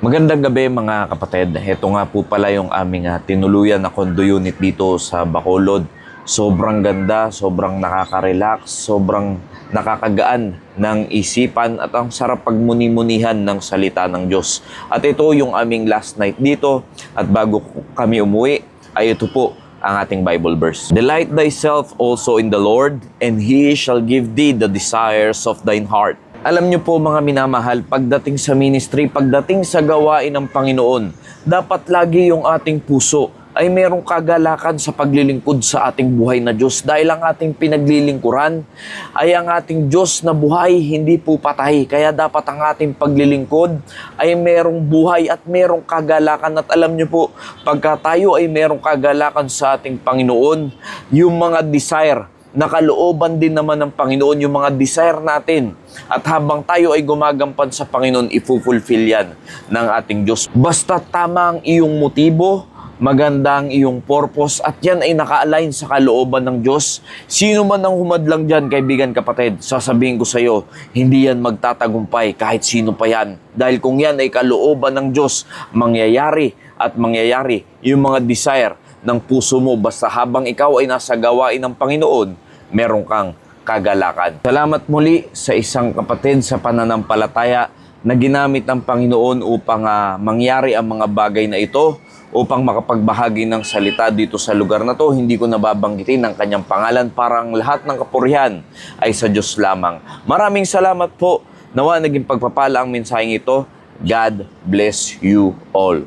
Magandang gabi mga kapatid. Ito nga po pala yung aming ah, tinuluyan na condo unit dito sa Bacolod. Sobrang ganda, sobrang nakaka-relax, sobrang nakakagaan ng isipan at ang sarap pagmuni-munihan ng salita ng Diyos. At ito yung aming last night dito at bago kami umuwi ay ito po ang ating Bible verse. Delight thyself also in the Lord, and He shall give thee the desires of thine heart. Alam niyo po mga minamahal, pagdating sa ministry, pagdating sa gawain ng Panginoon, dapat lagi yung ating puso ay merong kagalakan sa paglilingkod sa ating buhay na Diyos. Dahil ang ating pinaglilingkuran ay ang ating Diyos na buhay, hindi po patay. Kaya dapat ang ating paglilingkod ay merong buhay at merong kagalakan. At alam niyo po, pagka tayo ay merong kagalakan sa ating Panginoon, yung mga desire nakalooban din naman ng Panginoon yung mga desire natin. At habang tayo ay gumagampan sa Panginoon, ifulfill yan ng ating Diyos. Basta tama ang iyong motibo, maganda ang iyong purpose, at yan ay naka-align sa kalooban ng Diyos. Sino man ang humadlang dyan, kaibigan kapatid, sasabihin ko sa iyo, hindi yan magtatagumpay kahit sino pa yan. Dahil kung yan ay kalooban ng Diyos, mangyayari at mangyayari yung mga desire ng puso mo basta habang ikaw ay nasa gawain ng Panginoon, meron kang kagalakan. Salamat muli sa isang kapatid sa pananampalataya na ginamit ng Panginoon upang ah, mangyari ang mga bagay na ito upang makapagbahagi ng salita dito sa lugar na to. Hindi ko nababanggitin ang kanyang pangalan parang lahat ng kapurihan ay sa Diyos lamang. Maraming salamat po. Nawa naging pagpapala ang mensaheng ito. God bless you all.